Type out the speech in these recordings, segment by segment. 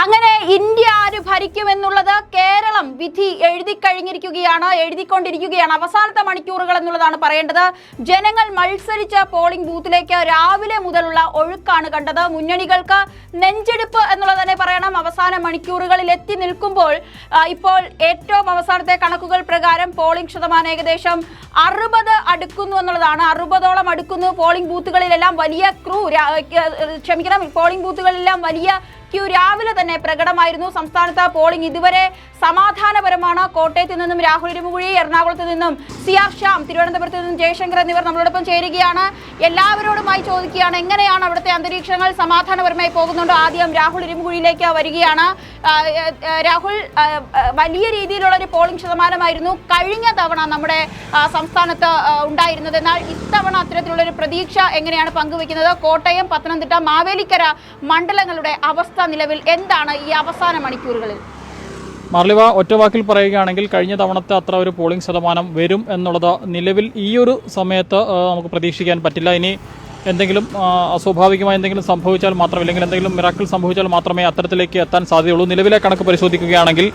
അങ്ങനെ ഇന്ത്യ ആര് ഭരിക്കുമെന്നുള്ളത് കേരളം വിധി എഴുതി കഴിഞ്ഞിരിക്കുകയാണ് എഴുതിക്കൊണ്ടിരിക്കുകയാണ്. അവസാനത്തെ മണിക്കൂറുകൾ എന്നുള്ളതാണ് പറയേണ്ടത്. ജനങ്ങൾ മത്സരിച്ച പോളിംഗ് ബൂത്തിലേക്ക് രാവിലെ മുതലുള്ള ഒഴുക്കാണ് കണ്ടത്. മുന്നണികൾക്ക് നെഞ്ചെടുപ്പ് എന്നുള്ളത് തന്നെ പറയണം. അവസാന മണിക്കൂറുകളിൽ എത്തി നിൽക്കുമ്പോൾ ഇപ്പോൾ ഏറ്റവും അവസാനത്തെ കണക്കുകൾ പ്രകാരം പോളിംഗ് ശതമാനം ഏകദേശം അറുപത് അടുക്കുന്നു എന്നുള്ളതാണ്. അറുപതോളം അടുക്കുന്നു. പോളിംഗ് ബൂത്തുകളിലെല്ലാം വലിയ ക്രൂ ക്ഷമിക്കണം. പോളിംഗ് ബൂത്തുകളിലെല്ലാം വലിയ ക്യൂ രാവിലെ തന്നെ പ്രകടമായിരുന്നു. സംസ്ഥാനത്ത് പോളിംഗ് ഇതുവരെ സമാധാനപരമാണ്. കോട്ടയത്തു നിന്നും രാഹുൽ ഇരുമുകുഴി എറണാകുളത്ത് നിന്നും സി ആർ ഷ്യാം തിരുവനന്തപുരത്ത് നിന്നും ജയശങ്കർ എന്നിവർ നമ്മളോടൊപ്പം ചേരുകയാണ്. എല്ലാവരോടുമായി ചോദിക്കുകയാണ് എങ്ങനെയാണ് അവിടുത്തെ അന്തരീക്ഷങ്ങൾ? സമാധാനപരമായി പോകുന്നുണ്ടോ? ആദ്യം രാഹുൽ ഇരുമുകുഴിയിലേക്ക് വരികയാണ്. രാഹുൽ വലിയ രീതിയിലുള്ള ഒരു പോളിംഗ് ശതമാനമായിരുന്നു കഴിഞ്ഞ തവണ നമ്മുടെ സംസ്ഥാനത്ത് ഉണ്ടായിരുന്നത്. എന്നാൽ ഇത്തവണ അത്തരത്തിലുള്ള ഒരു പ്രതീക്ഷ എങ്ങനെയാണ് പങ്കുവെക്കുന്നത്? കോട്ടയം പത്തനംതിട്ട മാവേലിക്കര മണ്ഡലങ്ങളുടെ അവസ്ഥ നിലവിൽ എന്താണ് ഈ അവസാന മണിക്കൂറുകളിൽ? മാർലിവ ഒറ്റവാക്കിൽ പറയുകയാണെങ്കിൽ കഴിഞ്ഞ തവണത്തെ അത്ര ഒരു പോളിംഗ് ശതമാനം വരും എന്നുള്ളത് നിലവിൽ ഈ ഒരു സമയത്ത് നമുക്ക് പ്രതീക്ഷിക്കാൻ പറ്റില്ല. ഇനി എന്തെങ്കിലും അസ്വാഭാവികമായി എന്തെങ്കിലും സംഭവിച്ചാൽ മാത്രം അല്ലെങ്കിൽ എന്തെങ്കിലും മിറാക്കിൾ സംഭവിച്ചാൽ മാത്രമേ അത്തരത്തിലേക്ക് എത്താൻ സാധ്യതയുള്ളൂ. നിലവിലെ കണക്ക് പരിശോധിക്കുകയാണെങ്കിൽ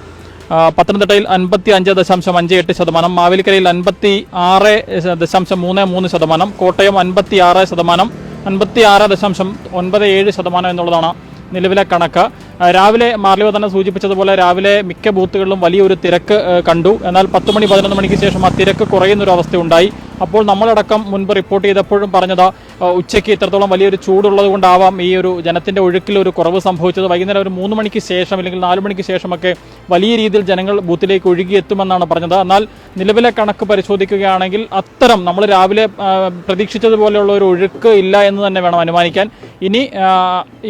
പത്തനംതിട്ടയിൽ അൻപത്തി അഞ്ച് ദശാംശം അഞ്ച് എട്ട് ശതമാനം മാവേലിക്കരയിൽ അൻപത്തി ആറ് ദശാംശം മൂന്ന് മൂന്ന് ശതമാനം കോട്ടയം അൻപത്തി ആറ് ശതമാനം അൻപത്തി ആറ് ദശാംശം ഒൻപത് ഏഴ് ശതമാനം എന്നുള്ളതാണ് നിലവിലെ കണക്ക്. രാവിലെ മാർലിവ തന്നെ സൂചിപ്പിച്ചതുപോലെ രാവിലെ മിക്ക ബൂത്തുകളിലും വലിയൊരു തിരക്ക് കണ്ടു. എന്നാൽ പത്ത് മണി പതിനൊന്ന് മണിക്ക് ശേഷം ആ തിരക്ക് കുറയുന്ന ഒരു അവസ്ഥയുണ്ടായി അപ്പോൾ നമ്മളടക്കം മുൻപ് റിപ്പോർട്ട് ചെയ്തപ്പോഴും പറഞ്ഞത് ഉച്ചയ്ക്ക് ഇത്രത്തോളം വലിയൊരു ചൂടുള്ളത് കൊണ്ടാവാം ഈ ഒരു ജനത്തിന്റെ ഒഴുക്കിൽ ഒരു കുറവ് സംഭവിച്ചത്. വൈകുന്നേരം ഒരു മൂന്ന് മണിക്ക് ശേഷം അല്ലെങ്കിൽ നാല് മണിക്ക് ശേഷമൊക്കെ വലിയ രീതിയിൽ ജനങ്ങൾ ബൂത്തിലേക്ക് ഒഴുകിയെത്തുമെന്നാണ് പറഞ്ഞത്. എന്നാൽ നിലവിലെ കണക്ക് പരിശോധിക്കുകയാണെങ്കിൽ അത്തരം നമ്മൾ രാവിലെ പ്രതീക്ഷിച്ചതുപോലെയുള്ള ഒരു ഒഴുക്ക് ഇല്ല എന്ന് തന്നെ വേണം അനുമാനിക്കാൻ. ഇനി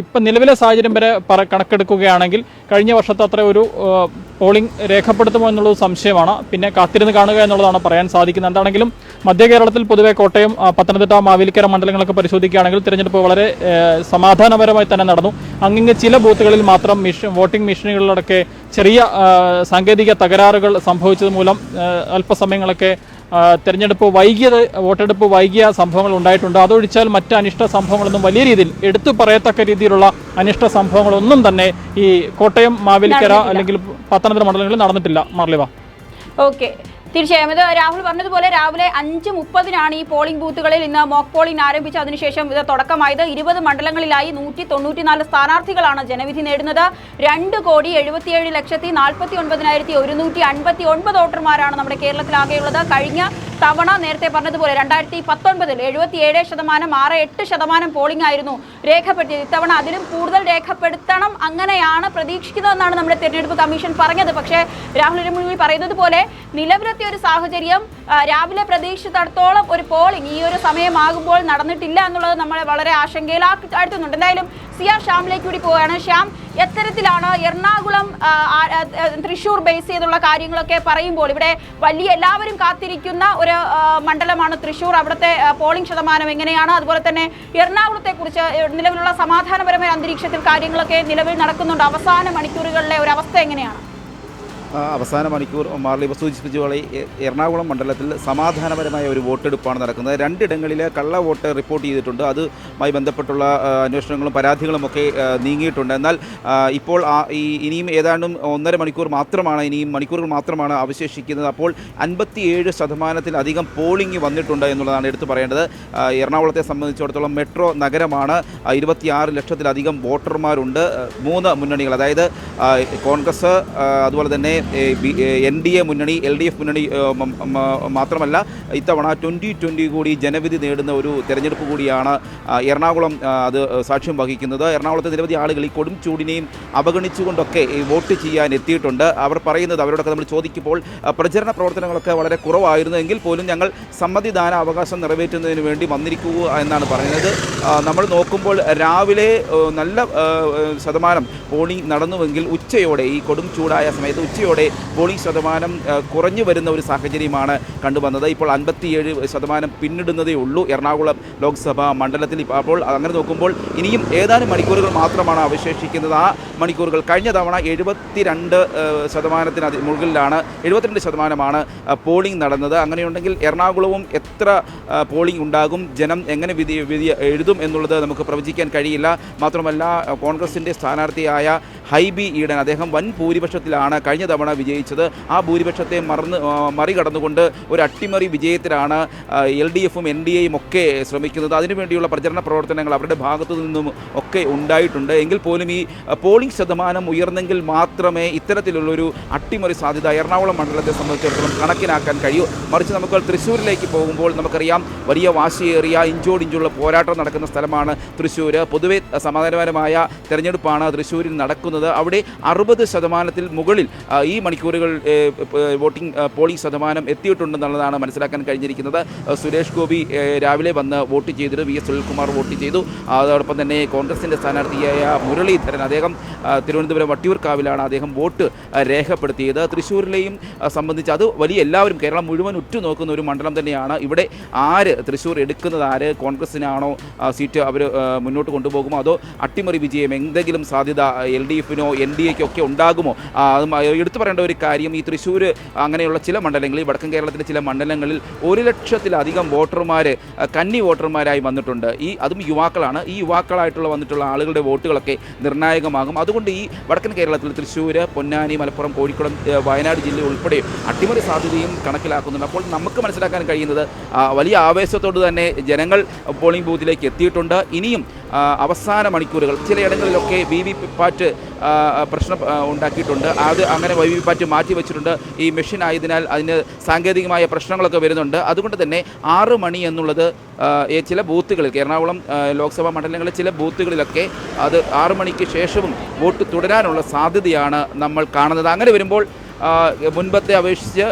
ഇപ്പം നിലവിലെ സാഹചര്യം വരെ കണക്കെടുക്കുകയാണെങ്കിൽ കഴിഞ്ഞ വർഷത്തെ അത്ര ഒരു പോളിംഗ് രേഖപ്പെടുത്തുമോ എന്നുള്ളത് സംശയമാണ്. പിന്നെ കാത്തിരുന്ന് കാണുക എന്നുള്ളതാണ് പറയാൻ സാധിക്കുന്നത്. എന്താണെങ്കിലും മധ്യ കേരളത്തിൽ പൊതുവെ കോട്ടയം പത്തനംതിട്ട മാവേലിക്കര മണ്ഡലങ്ങളൊക്കെ പരിശോധിക്കുകയാണെങ്കിൽ തിരഞ്ഞെടുപ്പ് വളരെ സമാധാനപരമായി തന്നെ നടന്നു. അങ്ങിങ്ങ് ചില ബൂത്തുകളിൽ മാത്രം മിഷൻ വോട്ടിംഗ് മെഷീനുകളിലൊക്കെ ചെറിയ സാങ്കേതിക തകരാറുകൾ സംഭവിച്ചത് മൂലം അല്പസമയങ്ങളൊക്കെ തെരഞ്ഞെടുപ്പ് വൈകിയത് വോട്ടെടുപ്പ് വൈകിയ സംഭവങ്ങൾ ഉണ്ടായിട്ടുണ്ട്. അതൊഴിച്ചാൽ മറ്റ് അനിഷ്ട സംഭവങ്ങളൊന്നും വലിയ രീതിയിൽ എടുത്തു പറയത്തക്ക രീതിയിലുള്ള അനിഷ്ട സംഭവങ്ങളൊന്നും തന്നെ ഈ കോട്ടയം മാവേലിക്കര അല്ലെങ്കിൽ പത്തനംതിട്ട മണ്ഡലങ്ങളിൽ നടന്നിട്ടില്ല. മാർലിവ. ഓക്കെ. തീർച്ചയായും. ഇത് രാഹുൽ പറഞ്ഞതുപോലെ രാവിലെ അഞ്ച് മുപ്പതിനാണ് ഈ പോളിംഗ് ബൂത്തുകളിൽ ഇന്ന് മോക്ക് പോളിംഗ് ആരംഭിച്ച അതിനുശേഷം ഇത് തുടക്കമായത് ഇരുപത് മണ്ഡലങ്ങളിലായി നൂറ്റി തൊണ്ണൂറ്റിനാല് സ്ഥാനാർത്ഥികളാണ് ജനവിധി നേടുന്നത്. രണ്ട് കോടി എഴുപത്തിയേഴ് ലക്ഷത്തി നാൽപ്പത്തി ഒൻപതിനായിരത്തി ഒരുന്നൂറ്റി അൻപത്തി ഒൻപത് വോട്ടർമാരാണ് നമ്മുടെ കേരളത്തിലാകെയുള്ളത്. കഴിഞ്ഞ തവണ നേരത്തെ പറഞ്ഞതുപോലെ രണ്ടായിരത്തി പത്തൊൻപതിൽ എഴുപത്തിയേഴ് ശതമാനം ആറ് എട്ട് ശതമാനം പോളിംഗ് ആയിരുന്നു രേഖപ്പെടുത്തിയത്. ഇത്തവണ അതിലും കൂടുതൽ രേഖപ്പെടുത്തണം അങ്ങനെയാണ് പ്രതീക്ഷിക്കുന്നതെന്നാണ് നമ്മുടെ തിരഞ്ഞെടുപ്പ് കമ്മീഷൻ പറഞ്ഞത്. പക്ഷേ രാഹുൽ ഇരുമുഴി പറയുന്നത് പോലെ നിലവിലത്തെ ഒരു സാഹചര്യം രാവിലെ പ്രതീക്ഷിച്ചിടത്തോളം ഒരു പോളിംഗ് ഈ ഒരു സമയമാകുമ്പോൾ നടന്നിട്ടില്ല എന്നുള്ളത് നമ്മളെ വളരെ ആശങ്കയിലാഴ്ത്തുന്നുണ്ട് എന്തായാലും സി ആർ ശ്യാമിലേക്ക് കൂടി പോവുകയാണ്. ശ്യാം എത്തരത്തിലാണ് എറണാകുളം തൃശ്ശൂർ ബേസ് ചെയ്തുള്ള കാര്യങ്ങളൊക്കെ പറയുമ്പോൾ ഇവിടെ വലിയ എല്ലാവരും കാത്തിരിക്കുന്ന ഒരു മണ്ഡലമാണ് തൃശൂർ അവിടുത്തെ പോളിംഗ് ശതമാനം എങ്ങനെയാണ്? അതുപോലെ തന്നെ എറണാകുളത്തെ കുറിച്ച് നിലവിലുള്ള സമാധാനപരമായ അന്തരീക്ഷത്തിൽ കാര്യങ്ങളൊക്കെ നിലവിൽ നടക്കുന്നുണ്ട്. അവസാന മണിക്കൂറുകളിലെ ഒരു അവസ്ഥ എങ്ങനെയാണ്? അവസാന മണിക്കൂർ മാർലി സൂചിപ്പിച്ച എറണാകുളം മണ്ഡലത്തിൽ സമാധാനപരമായ ഒരു വോട്ടെടുപ്പാണ് നടക്കുന്നത്. രണ്ടിടങ്ങളിൽ കള്ള വോട്ട് റിപ്പോർട്ട് ചെയ്തിട്ടുണ്ട്. അതുമായി ബന്ധപ്പെട്ടുള്ള അന്വേഷണങ്ങളും പരാതികളും ഒക്കെ നീങ്ങിയിട്ടുണ്ട്. എന്നാൽ ഇപ്പോൾ ഈ ഇനിയും ഏതാണ്ടും ഒന്നര മണിക്കൂർ മാത്രമാണ് ഇനിയും മണിക്കൂറുകൾ മാത്രമാണ് അവശേഷിക്കുന്നത്. അപ്പോൾ അൻപത്തിയേഴ് ശതമാനത്തിലധികം പോളിംഗ് വന്നിട്ടുണ്ട് എന്നുള്ളതാണ് എടുത്തു പറയേണ്ടത്. എറണാകുളത്തെ സംബന്ധിച്ചിടത്തോളം മെട്രോ നഗരമാണ് ഇരുപത്തിയാറ് ലക്ഷത്തിലധികം വോട്ടർമാരുണ്ട്. മൂന്ന് മുന്നണികൾ അതായത് കോൺഗ്രസ് അതുപോലെ തന്നെ എൻ ഡി എ മുന്നണി എൽ ഡി എഫ് മുന്നണി മാത്രമല്ല ഇത്തവണ ട്വന്റി ട്വന്റി കൂടി ജനവിധി നേടുന്ന ഒരു തെരഞ്ഞെടുപ്പ് കൂടിയാണ് എറണാകുളം അത് സാക്ഷ്യം വഹിക്കുന്നത്. എറണാകുളത്തെ നിരവധി ആളുകൾ ഈ കൊടും ചൂടിനെയും അവഗണിച്ചുകൊണ്ടൊക്കെ വോട്ട് ചെയ്യാൻ എത്തിയിട്ടുണ്ട്. അവർ പറയുന്നത് അവരോടൊക്കെ നമ്മൾ ചോദിക്കുമ്പോൾ പ്രചരണ പ്രവർത്തനങ്ങളൊക്കെ വളരെ കുറവായിരുന്നു എങ്കിൽ പോലും ഞങ്ങൾ സമ്മതിദാന അവകാശം നിറവേറ്റുന്നതിന് വേണ്ടി വന്നിരിക്കുക എന്നാണ് പറയുന്നത്. നമ്മൾ നോക്കുമ്പോൾ രാവിലെ നല്ല ശതമാനം പോളിംഗ് നടന്നുവെങ്കിൽ ഉച്ചയോടെ ഈ കൊടും ചൂടായ സമയത്ത് ഉച്ചയോടെ പോളിംഗ് ശതമാനം കുറഞ്ഞു വരുന്ന ഒരു സാഹചര്യമാണ് കണ്ടുവന്നത്. ഇപ്പോൾ അൻപത്തിയേഴ് ശതമാനം പിന്നിടുന്നതേ ഉള്ളൂ എറണാകുളം ലോക്സഭാ മണ്ഡലത്തിൽ. അപ്പോൾ അങ്ങനെ നോക്കുമ്പോൾ ഇനിയും ഏതാനും മണിക്കൂറുകൾ മാത്രമാണ് അവശേഷിക്കുന്നത്. ആ മണിക്കൂറുകൾ കഴിഞ്ഞ തവണ എഴുപത്തിരണ്ട് ശതമാനത്തിന് അതി മുകളിലാണ് എഴുപത്തിരണ്ട് ശതമാനമാണ് പോളിംഗ് നടന്നത്. അങ്ങനെയുണ്ടെങ്കിൽ എറണാകുളവും എത്ര പോളിംഗ് ഉണ്ടാകും ജനം എങ്ങനെ വിധി വിധി എഴുതും എന്നുള്ളത് നമുക്ക് പ്രവചിക്കാൻ കഴിയില്ല. മാത്രമല്ല കോൺഗ്രസിന്റെ സ്ഥാനാർത്ഥിയായ ഹൈബി ഈഡൻ അദ്ദേഹം വൻ ഭൂരിപക്ഷത്തിലാണ്. കഴിഞ്ഞ തവണ വിജയിച്ചത്. ആ ഭൂരിപക്ഷത്തെ മറന്ന് മറികടന്നുകൊണ്ട് ഒരു അട്ടിമറി വിജയത്തിലാണ് എൽ ഡി എഫും എൻ ഡി എയും ഒക്കെ ശ്രമിക്കുന്നത്. അതിനുവേണ്ടിയുള്ള പ്രചരണ പ്രവർത്തനങ്ങൾ അവരുടെ ഭാഗത്തു നിന്നും ഒക്കെ ഉണ്ടായിട്ടുണ്ട്. എങ്കിൽ പോലും ഈ പോളിംഗ് ശതമാനം ഉയർന്നെങ്കിൽ മാത്രമേ ഇത്തരത്തിലുള്ളൊരു അട്ടിമറി സാധ്യത എറണാകുളം മണ്ഡലത്തെ സംബന്ധിച്ചിടത്തോളം കണക്കിനാക്കാൻ കഴിയൂ. മറിച്ച് നമുക്ക് തൃശ്ശൂരിലേക്ക് പോകുമ്പോൾ നമുക്കറിയാം വലിയ വാശിയേറിയ ഇഞ്ചോടിഞ്ചുള്ള പോരാട്ടം നടക്കുന്ന സ്ഥലമാണ് തൃശ്ശൂർ പൊതുവെ സമാധാനപരമായ തെരഞ്ഞെടുപ്പാണ് തൃശ്ശൂരിൽ നടക്കുന്നത്. അവിടെ അറുപത് ശതമാനത്തിൽ മുകളിൽ ഈ മണിക്കൂറുകൾ വോട്ടിംഗ് പോളിംഗ് ശതമാനം എത്തിയിട്ടുണ്ടെന്നുള്ളതാണ് മനസ്സിലാക്കാൻ കഴിഞ്ഞിരിക്കുന്നത്. സുരേഷ് ഗോപി രാവിലെ വന്ന് വോട്ട് ചെയ്തിട്ട് വി. എസ്. സുനിൽകുമാർ വോട്ട് ചെയ്തു. അതോടൊപ്പം തന്നെ കോൺഗ്രസിന്റെ സ്ഥാനാർത്ഥിയായ മുരളീധരൻ അദ്ദേഹം തിരുവനന്തപുരം വട്ടിയൂർക്കാവിലാണ് അദ്ദേഹം വോട്ട് രേഖപ്പെടുത്തിയത്. തൃശ്ശൂരിലെയും സംബന്ധിച്ച് അത് വലിയ എല്ലാവരും കേരളം മുഴുവൻ ഉറ്റുനോക്കുന്ന ഒരു മണ്ഡലം തന്നെയാണ്. ഇവിടെ ആര് തൃശ്ശൂർ എടുക്കുന്നത്? ആര് കോൺഗ്രസിനാണോ സീറ്റ് അവർ മുന്നോട്ട് കൊണ്ടുപോകുമോ? അതോ അട്ടിമറി വിജയം എന്തെങ്കിലും സാധ്യത എൽ ഡി എഫിനോ എൻ ഡി എക്കോ ഒക്കെ ഉണ്ടാകുമോ അതും മ- പറയേണ്ട ഒരു കാര്യം ഈ തൃശ്ശൂർ അങ്ങനെയുള്ള ചില മണ്ഡലങ്ങളിൽ വടക്കൻ കേരളത്തിലെ ചില മണ്ഡലങ്ങളിൽ ഒരു ലക്ഷത്തിലധികം വോട്ടർമാർ കന്നി വോട്ടർമാരായി വന്നിട്ടുണ്ട്. ഈ അതും യുവാക്കളാണ്. ഈ യുവാക്കളായിട്ടുള്ള വന്നിട്ടുള്ള ആളുകളുടെ വോട്ടുകളൊക്കെ നിർണായകമാകും. അതുകൊണ്ട് ഈ വടക്കൻ കേരളത്തിൽ തൃശ്ശൂർ പൊന്നാനി മലപ്പുറം കോഴിക്കോട് വയനാട് ജില്ല ഉൾപ്പെടെ അട്ടിമറി സാധ്യതയും കണക്കിലാക്കുന്നുണ്ട്. അപ്പോൾ നമുക്ക് മനസ്സിലാക്കാൻ കഴിയുന്നത് വലിയ ആവേശത്തോട് തന്നെ ജനങ്ങൾ പോളിംഗ് ബൂത്തിലേക്ക് എത്തിയിട്ടുണ്ട്. ഇനിയും അവസാന മണിക്കൂറുകൾ ചിലയിടങ്ങളിലൊക്കെ വി വി പാറ്റ് പ്രശ്നം ഉണ്ടാക്കിയിട്ടുണ്ട്. അത് അങ്ങനെ വി വി പാറ്റ് മാറ്റി വെച്ചിട്ടുണ്ട്. ഈ മെഷീൻ ആയതിനാൽ അതിന് സാങ്കേതികമായ പ്രശ്നങ്ങളൊക്കെ വരുന്നുണ്ട്. അതുകൊണ്ട് തന്നെ ആറ് മണി എന്നുള്ളത് ചില ബൂത്തുകളിൽ എറണാകുളം ലോക്സഭാ മണ്ഡലങ്ങളിൽ ചില ബൂത്തുകളിലൊക്കെ അത് ആറു മണിക്ക് ശേഷവും വോട്ട് തുടരാനുള്ള സാധ്യതയാണ് നമ്മൾ കാണുന്നത്. അങ്ങനെ വരുമ്പോൾ മുൻപത്തെ അപേക്ഷിച്ച്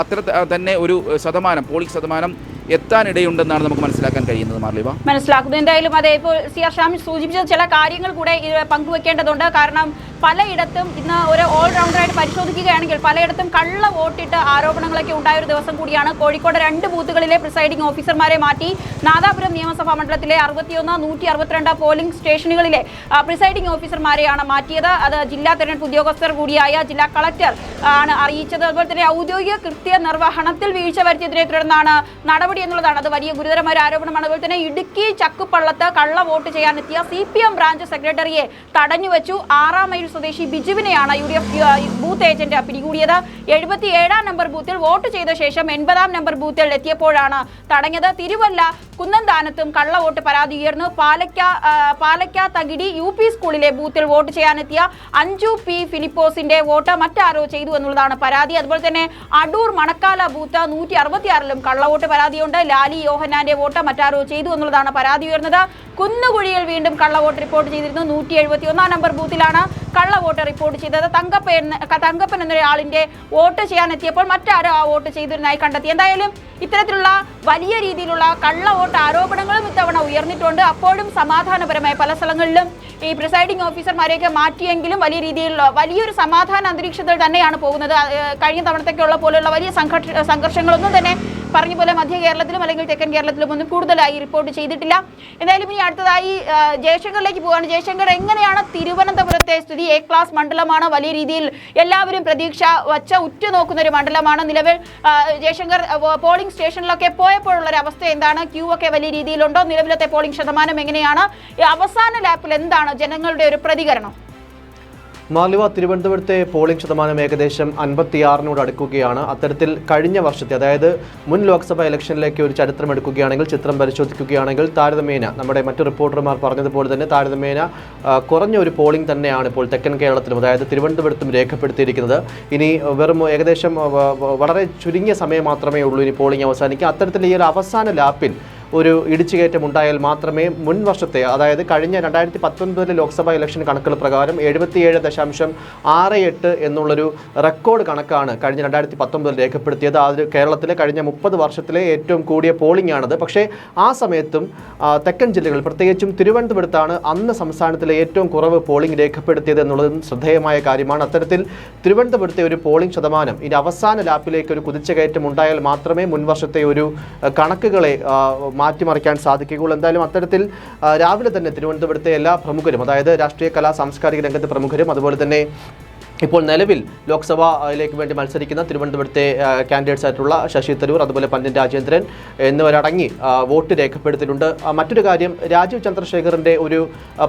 അത്ര തന്നെ ഒരു ശതമാനം പോളിംഗ് ശതമാനം എത്താനിടയുണ്ടെന്നാണ് നമുക്ക് മനസ്സിലാക്കാൻ കഴിയുന്നത് മാർലിവ മനസ്സിലാക്കുന്നത് എന്തായാലും അതെ ഇപ്പോൾ സി ആർ ഷാമി സൂചിപ്പിച്ച ചില കാര്യങ്ങൾ കൂടെ പങ്കുവെക്കേണ്ടതുണ്ട്. കാരണം പലയിടത്തും ഇന്ന് ഒരു ഓൾറൗണ്ടറായിട്ട് പരിശോധിക്കുകയാണെങ്കിൽ പലയിടത്തും കള്ള വോട്ടിട്ട് ആരോപണങ്ങളൊക്കെ ഉണ്ടായ ഒരു ദിവസം കൂടിയാണ് കോഴിക്കോട് രണ്ട് ബൂത്തുകളിലെ പ്രിസൈഡിംഗ് ഓഫീസർമാരെ മാറ്റി. നാദാപുരം നിയമസഭാ മണ്ഡലത്തിലെ അറുപത്തിയൊന്ന് നൂറ്റി അറുപത്തിരണ്ട് പോളിംഗ് സ്റ്റേഷനുകളിലെ പ്രിസൈഡിംഗ് ഓഫീസർമാരെയാണ് മാറ്റിയത്. അത് ജില്ലാ തെരഞ്ഞെടുപ്പ് ഉദ്യോഗസ്ഥർ കൂടിയായ ജില്ലാ കളക്ടർ ആണ് അറിയിച്ചത്. അതുപോലെ തന്നെ ഔദ്യോഗിക കൃത്യ നിർവഹണത്തിൽ വീഴ്ച വരുത്തിയതിനെ തുടർന്നാണ് നടപടി എന്നുള്ളതാണ്. അത് വലിയ ഗുരുതരമായ ഒരു ആരോപണമാണ്. അതുപോലെ തന്നെ ഇടുക്കി ചക്കുപള്ളത്ത് കള്ള വോട്ട് ചെയ്യാനെത്തിയ സി പി എം ബ്രാഞ്ച് സെക്രട്ടറിയെ തടഞ്ഞുവെച്ചു ആറാം മൈൽ സ്വദേശി ബിജുവിനെയാണ് U D F booth agent പിടികൂടിയത്. എഴുപത്തി ഏഴാം നമ്പർ ബൂത്തിൽ വോട്ട് ചെയ്ത ശേഷം എൺപതാം നമ്പർ ബൂത്തിൽ എത്തിയപ്പോഴാണ് തടഞ്ഞത്. തിരുവല്ല കുന്നന്താനത്തും കള്ള വോട്ട് പരാതി ഉയർന്നു. പാലക്ക പാലക്ക തകിടി യു പി സ്കൂളിലെ ബൂത്തിൽ വോട്ട് ചെയ്യാനെത്തിയ അഞ്ജു പി ഫിലിപ്പോസിന്റെ വോട്ട് മറ്റാരോ ചെയ്തു എന്നുള്ളതാണ് പരാതി. അതുപോലെ തന്നെ അടൂർ മണക്കാല ബൂത്ത് നൂറ്റി അറുപത്തിയാറിലും കള്ളവോട്ട് പരാതിയുണ്ട്. ലാലി യോഹനാന്റെ വോട്ട് മറ്റാരോ ചെയ്തു എന്നുള്ളതാണ് പരാതി ഉയർന്നത്. കുന്നുകുഴിയിൽ വീണ്ടും കള്ളവോട്ട് റിപ്പോർട്ട് ചെയ്തിരുന്നു. നൂറ്റി എഴുപത്തി ഒന്നാം നമ്പർ ബൂത്തിലാണ് കള്ളവോട്ട് റിപ്പോർട്ട് ചെയ്തത്. തങ്കപ്പൻ എന്ന തങ്കപ്പൻ എന്നൊരാളിന്റെ വോട്ട് ചെയ്യാനെത്തിയപ്പോൾ മറ്റാരോ ആ വോട്ട് ചെയ്തിരുന്നതായി കണ്ടെത്തി. എന്തായാലും ഇത്തരത്തിലുള്ള വലിയ രീതിയിലുള്ള കള്ള വോട്ട് ആരോപണങ്ങളും ഇത്തവണ ഉയർന്നിട്ടുണ്ട്. അപ്പോഴും സമാധാനപരമായ പല സ്ഥലങ്ങളിലും ഈ പ്രിസൈഡിംഗ് ഓഫീസർമാരെയൊക്കെ മാറ്റിയെങ്കിലും വലിയ രീതിയിലുള്ള വലിയൊരു സമാധാന അന്തരീക്ഷത്തിൽ തന്നെയാണ് പോകുന്നത്. കഴിഞ്ഞ തവണത്തേക്കുള്ള പോലെയുള്ള വലിയ സംഘർഷ സംഘർഷങ്ങളൊന്നും തന്നെ പറഞ്ഞ പോലെ മധ്യ കേരളത്തിലും അല്ലെങ്കിൽ തെക്കൻ കേരളത്തിലും ഒന്നും കൂടുതലായി റിപ്പോർട്ട് ചെയ്തിട്ടില്ല. എന്തായാലും ഇനി അടുത്തതായി ജയശങ്കറിലേക്ക് പോവാണ്. ജയശങ്കർ എങ്ങനെയാണ് തിരുവനന്തപുരത്തെ സ്ഥിതി? എ ക്ലാസ് മണ്ഡലമാണ്. വലിയ രീതിയിൽ എല്ലാവരും പ്രതീക്ഷ വച്ച ഉറ്റുനോക്കുന്ന ഒരു മണ്ഡലമാണ് നിലവിൽ. ജയശങ്കർ പോളിംഗ് സ്റ്റേഷനിലൊക്കെ പോയപ്പോഴുള്ള ഒരു അവസ്ഥ എന്താണ്? ക്യൂ ഒക്കെ വലിയ രീതിയിലുണ്ടോ? നിലവിലത്തെ പോളിംഗ് ശതമാനം എങ്ങനെയാണ്? അവസാന ലാപ്പിൽ എന്താണ് ജനങ്ങളുടെ ഒരു പ്രതികരണം? മാലുവ തിരുവനന്തപുരത്തെ പോളിംഗ് ശതമാനം ഏകദേശം അൻപത്തിയാറിനോട് അടുക്കുകയാണ്. അത്തരത്തിൽ കഴിഞ്ഞ വർഷത്തെ അതായത് മുൻ ലോക്സഭാ ഇലക്ഷനിലേക്ക് ഒരു ചരിത്രം എടുക്കുകയാണെങ്കിൽ ചിത്രം പരിശോധിക്കുകയാണെങ്കിൽ താരതമ്യേന നമ്മുടെ മറ്റു റിപ്പോർട്ടർമാർ പറഞ്ഞതുപോലെ തന്നെ താരതമ്യേന കുറഞ്ഞ ഒരു പോളിംഗ് തന്നെയാണ് ഇപ്പോൾ തെക്കൻ കേരളത്തിലും അതായത് തിരുവനന്തപുരത്തും രേഖപ്പെടുത്തിയിരിക്കുന്നത്. ഇനി വെറും ഏകദേശം വളരെ ചുരുങ്ങിയ സമയം മാത്രമേ ഉള്ളൂ ഇനി പോളിംഗ് അവസാനിക്കുക. അത്തരത്തിൽ ഈ ഒരു അവസാന ലാപ്പിൽ ഒരു ഇടിച്ചുകയറ്റം ഉണ്ടായാൽ മാത്രമേ മുൻ വർഷത്തെ അതായത് കഴിഞ്ഞ രണ്ടായിരത്തി പത്തൊൻപതിലെ ലോക്സഭാ ഇലക്ഷൻ കണക്കുകൾ പ്രകാരം എഴുപത്തിയേഴ് ദശാംശം ആറ് എട്ട് എന്നുള്ളൊരു റെക്കോർഡ് കണക്കാണ് കഴിഞ്ഞ രണ്ടായിരത്തി പത്തൊമ്പതിൽ രേഖപ്പെടുത്തിയത്. അത് കേരളത്തിലെ കഴിഞ്ഞ മുപ്പത് വർഷത്തിലെ ഏറ്റവും കൂടിയ പോളിംഗ് ആണത്. പക്ഷേ ആ സമയത്തും തെക്കൻ ജില്ലകൾ പ്രത്യേകിച്ചും തിരുവനന്തപുരത്താണ് അന്ന് സംസ്ഥാനത്തിലെ ഏറ്റവും കുറവ് പോളിംഗ് രേഖപ്പെടുത്തിയത് എന്നുള്ളതും ശ്രദ്ധേയമായ കാര്യമാണ്. അത്തരത്തിൽ തിരുവനന്തപുരത്തെ ഒരു പോളിംഗ് ശതമാനം ഇനി അവസാന ലാപ്പിലേക്ക് ഒരു കുതിച്ചുകയറ്റം ഉണ്ടായാൽ മാത്രമേ മുൻവർഷത്തെ ഒരു കണക്കുകളെ മാറ്റിമറിക്കാൻ സാധിക്കുകയുള്ളൂ. എന്തായാലും അത്തരത്തിൽ രാവിലെ തന്നെ തിരുവനന്തപുരത്തെ എല്ലാ പ്രമുഖരും അതായത് രാഷ്ട്രീയ കലാ സാംസ്കാരിക രംഗത്തെ പ്രമുഖരും അതുപോലെ തന്നെ ഇപ്പോൾ നിലവിൽ ലോക്സഭയിലേക്ക് വേണ്ടി മത്സരിക്കുന്ന തിരുവനന്തപുരത്തെ കാൻഡിഡേറ്റ്സ് ആയിട്ടുള്ള ശശി തരൂർ അതുപോലെ പന്ത്യൻ രാജേന്ദ്രൻ എന്നിവരടങ്ങി വോട്ട് രേഖപ്പെടുത്തിയിട്ടുണ്ട്. മറ്റൊരു കാര്യം രാജീവ് ചന്ദ്രശേഖറിന്റെ ഒരു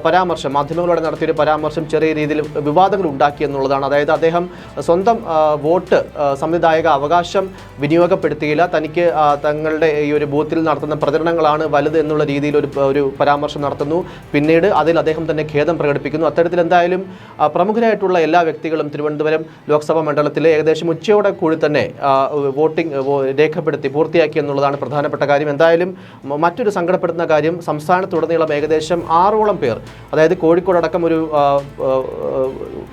പരാമർശം മാധ്യമങ്ങളോട് നടത്തിയൊരു പരാമർശം ചെറിയ രീതിയിൽ വിവാദങ്ങൾ ഉണ്ടാക്കി എന്നുള്ളതാണ്. അതായത് അദ്ദേഹം സ്വന്തം വോട്ട് സംവിധായക അവകാശം വിനിയോഗപ്പെടുത്തിയില്ല. തനിക്ക് തങ്ങളുടെ ഈ ഒരു ബൂത്തിൽ നടത്തുന്ന പ്രചരണങ്ങളാണ് വലുത് എന്നുള്ള രീതിയിൽ ഒരു ഒരു പരാമർശം നടത്തുന്നു. പിന്നീട് അതിൽ അദ്ദേഹം തന്നെ ഖേദം പ്രകടിപ്പിക്കുന്നു. അത്തരത്തിൽ എന്തായാലും പ്രമുഖരായിട്ടുള്ള എല്ലാ വ്യക്തികളും തിരുവനന്തപുരം ലോക്സഭാ മണ്ഡലത്തിലെ ഏകദേശം ഉച്ചയോടെ കൂടി തന്നെ വോട്ടിംഗ് രേഖപ്പെടുത്തി പൂർത്തിയാക്കി എന്നുള്ളതാണ് പ്രധാനപ്പെട്ട കാര്യം. എന്തായാലും മറ്റൊരു സങ്കടപ്പെടുത്തുന്ന കാര്യം സംസ്ഥാനത്തുടനീളം ഏകദേശം ആറോളം പേർ അതായത് കോഴിക്കോട് അടക്കം ഒരു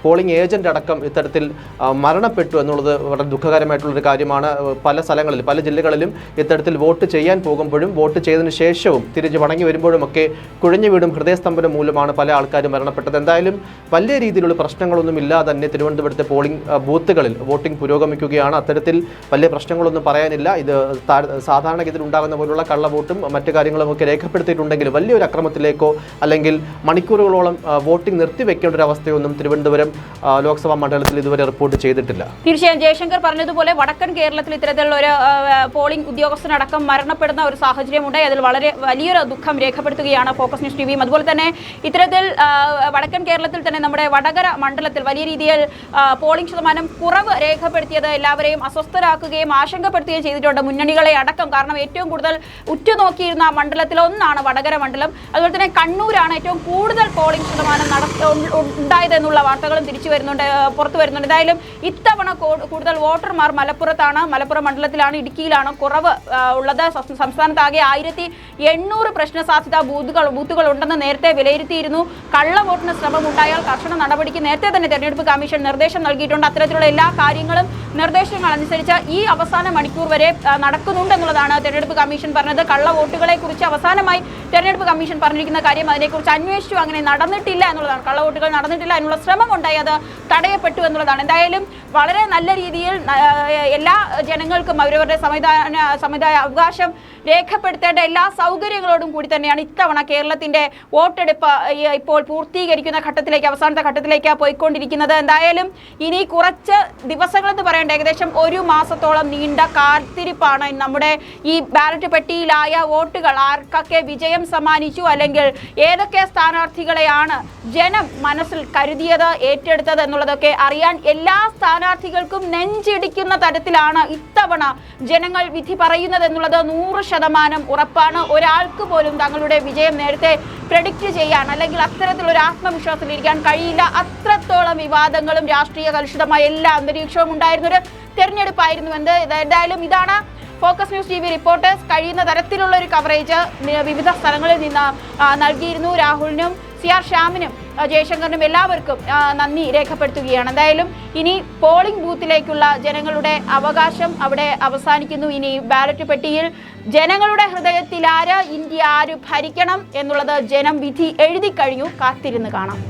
പോളിംഗ് ഏജന്റ് അടക്കം ഇത്തരത്തിൽ മരണപ്പെട്ടു എന്നുള്ളത് വളരെ ദുഃഖകരമായിട്ടുള്ളൊരു കാര്യമാണ്. പല സ്ഥലങ്ങളിൽ പല ജില്ലകളിലും ഇത്തരത്തിൽ വോട്ട് ചെയ്യാൻ പോകുമ്പോഴും വോട്ട് ചെയ്തതിനു ശേഷവും തിരിച്ച് മടങ്ങി വരുമ്പോഴും ഒക്കെ കുഴഞ്ഞു വീടും ഹൃദയസ്തംഭനം മൂലമാണ് പല ആൾക്കാരും മരണപ്പെട്ടത്. എന്തായാലും വലിയ രീതിയിലുള്ള പ്രശ്നങ്ങളൊന്നും ഇല്ലാതെ തന്നെ തിരുവനന്തപുരത്തെ പോളിംഗ് ബൂത്തുകളിൽ വോട്ടിംഗ് പുരോഗമിക്കുകയാണ്. അത്തരത്തിൽ വലിയ പ്രശ്നങ്ങളൊന്നും പറയാനില്ല. ഇത് സാധാരണഗതിയിൽ ഉണ്ടാകുന്ന പോലുള്ള കള്ളവോട്ടും മറ്റു കാര്യങ്ങളും ഒക്കെ രേഖപ്പെടുത്തിയിട്ടുണ്ടെങ്കിലും വലിയൊരു അക്രമത്തിലേക്കോ അല്ലെങ്കിൽ മണിക്കൂറുകളോളം വോട്ടിംഗ് നിർത്തിവെക്കേണ്ട ഒരു അവസ്ഥയൊന്നും തിരുവനന്തപുരം ലോക്സഭാ മണ്ഡലത്തിൽ ഇതുവരെ റിപ്പോർട്ട് ചെയ്തിട്ടില്ല. തീർച്ചയായും ജയശങ്കർ പറഞ്ഞതുപോലെ വടക്കൻ കേരളത്തിൽ ഇത്തരത്തിലുള്ള ഒരു പോളിംഗ് ഉദ്യോഗസ്ഥനടക്കം മരണപ്പെടുന്ന ഒരു സാഹചര്യമുണ്ടായി അതിൽ വളരെ വലിയൊരു ദുഃഖം രേഖപ്പെടുത്തുകയാണ് ഫോക്കസ് ന്യൂസ് ടിവിയും. അതുപോലെ തന്നെ ഇത്തരത്തിൽ വടക്കൻ കേരളത്തിൽ തന്നെ നമ്മുടെ വടകര മണ്ഡലത്തിൽ വലിയ രീതിയിൽ പോളിംഗ് ശതമാനം കുറവ് രേഖപ്പെടുത്തിയത് എല്ലാവരെയും അസ്വസ്ഥരാക്കുകയും ആശങ്കപ്പെടുത്തുകയും ചെയ്തിട്ടുണ്ട് മുന്നണികളെ അടക്കം. കാരണം ഏറ്റവും കൂടുതൽ ഉറ്റുനോക്കിയിരുന്ന മണ്ഡലത്തിൽ ഒന്നാണ് വടകര മണ്ഡലം. അതുപോലെ തന്നെ കണ്ണൂരാണ് ഏറ്റവും കൂടുതൽ പോളിംഗ് ശതമാനം നട ഉണ്ടായതെന്നുള്ള വാർത്തകളും തിരിച്ചു വരുന്നുണ്ട് പുറത്തു വരുന്നുണ്ട്. എന്തായാലും ഇത്തവണ കൂടുതൽ വോട്ടർമാർ മലപ്പുറത്താണ്. മലപ്പുറം മണ്ഡലത്തിലാണ് ഇടുക്കിയിലാണ് കുറവ് ഉള്ളത്. സംസ്ഥാനത്ത് സംസ്ഥാനത്താകെ ആയിരത്തി എണ്ണൂറ് പ്രശ്ന സാധ്യതാ ബൂത്തുകൾ ബൂത്തുകൾ ഉണ്ടെന്ന് നേരത്തെ വിലയിരുത്തിയിരുന്നു. കള്ളവോട്ടിന് ശ്രമം ഉണ്ടായാൽ കർശന നടപടിക്ക് നേരത്തെ തന്നെ തെരഞ്ഞെടുപ്പ് കമ്മീഷൻ നിർദ്ദേശം നൽകിയിട്ടുണ്ട്. അത്തരത്തിലുള്ള എല്ലാ കാര്യങ്ങളും നിർദ്ദേശങ്ങൾ അനുസരിച്ച് ഈ അവസാന മണിക്കൂർ വരെ നടക്കുന്നുണ്ടെന്നുള്ളതാണ് തെരഞ്ഞെടുപ്പ് കമ്മീഷൻ പറഞ്ഞത്. കള്ള വോട്ടുകളെ കുറിച്ച് അവസാനമായി തെരഞ്ഞെടുപ്പ് കമ്മീഷൻ പറഞ്ഞിരിക്കുന്ന കാര്യം അതിനെക്കുറിച്ച് അന്വേഷിച്ചു അങ്ങനെ നടന്നിട്ടില്ല എന്നുള്ളതാണ്. കള്ള വോട്ടുകൾ നടന്നിട്ടില്ല അതിനുള്ള ശ്രമം ഉണ്ടായി. അത് തടയപ്പെട്ടു എന്നുള്ളതാണ്. എന്തായാലും വളരെ നല്ല രീതിയിൽ എല്ലാ ജനങ്ങൾക്കും അവരവരുടെ സംവിധാന സമുദായ അവകാശം രേഖപ്പെടുത്തേണ്ട എല്ലാ സൗകര്യങ്ങളോടും കൂടി തന്നെയാണ് ഇത്തവണ കേരളത്തിന്റെ വോട്ടെടുപ്പ് ഇപ്പോൾ പൂർത്തീകരിക്കുന്ന ഘട്ടത്തിലേക്ക് അവസാനത്തെ ഘട്ടത്തിലേക്ക് പോയിക്കൊണ്ടിരിക്കുന്നത്. എന്തായാലും ഇനി കുറച്ച് ദിവസങ്ങളെന്ന് പറയേണ്ട ഏകദേശം ഒരു മാസത്തോളം നീണ്ട കാത്തിരിപ്പാണ് നമ്മുടെ ഈ ബാലറ്റ് പെട്ടിയിലായ വോട്ടുകൾ. ആർക്കൊക്കെ വിജയം സമ്മാനിച്ചു അല്ലെങ്കിൽ ഏതൊക്കെ സ്ഥാനാർത്ഥികളെയാണ് ജനം മനസ്സിൽ കരുതിയത് ഏറ്റെടുത്തത് എന്നുള്ളതൊക്കെ അറിയാൻ എല്ലാ സ്ഥാനാർത്ഥികൾക്കും നെഞ്ചിടിക്കുന്ന തരത്തിലാണ് ഇത്തവണ ജനങ്ങൾ വിധി പറയുന്നത് എന്നുള്ളത് നൂറ് ശതമാനം ഉറപ്പാണ്. ഒരാൾക്ക് പോലും തങ്ങളുടെ വിജയം നേരത്തെ പ്രഡിക്റ്റ് ചെയ്യാൻ അല്ലെങ്കിൽ അത്തരത്തിലൊരു ആത്മവിശ്വാസത്തിലിരിക്കാൻ കഴിയില്ല. അത്രത്തോളം വിവാദങ്ങളും രാഷ്ട്രീയ കലുഷിതമായ എല്ലാ അന്തരീക്ഷവും ഉണ്ടായിരുന്നൊരു തെരഞ്ഞെടുപ്പായിരുന്നു എന്ത്. എന്തായാലും ഇതാണ് focus news T V reporters കഴിയുന്ന തരത്തിലുള്ള ഒരു കവറേജ് വിവിധ സ്ഥലങ്ങളിൽ നിന്ന് നൽകിയിരുന്നു രാഹുലിനും സി ആർ ശ്യാമിനും. ജയശങ്കറിനും എല്ലാവർക്കും നന്ദി രേഖപ്പെടുത്തുകയാണ്. എന്തായാലും ഇനി പോളിംഗ് ബൂത്തിലേക്കുള്ള ജനങ്ങളുടെ അവകാശം അവിടെ അവസാനിക്കുന്നു. ഇനി ബാലറ്റ് പെട്ടിയിൽ ജനങ്ങളുടെ ഹൃദയത്തിൽ ആര് ഇന്ത്യ ആര് ഭരിക്കണം എന്നുള്ളത് ജനം വിധി എഴുതി കഴിഞ്ഞു. കാത്തിരുന്ന് കാണാം.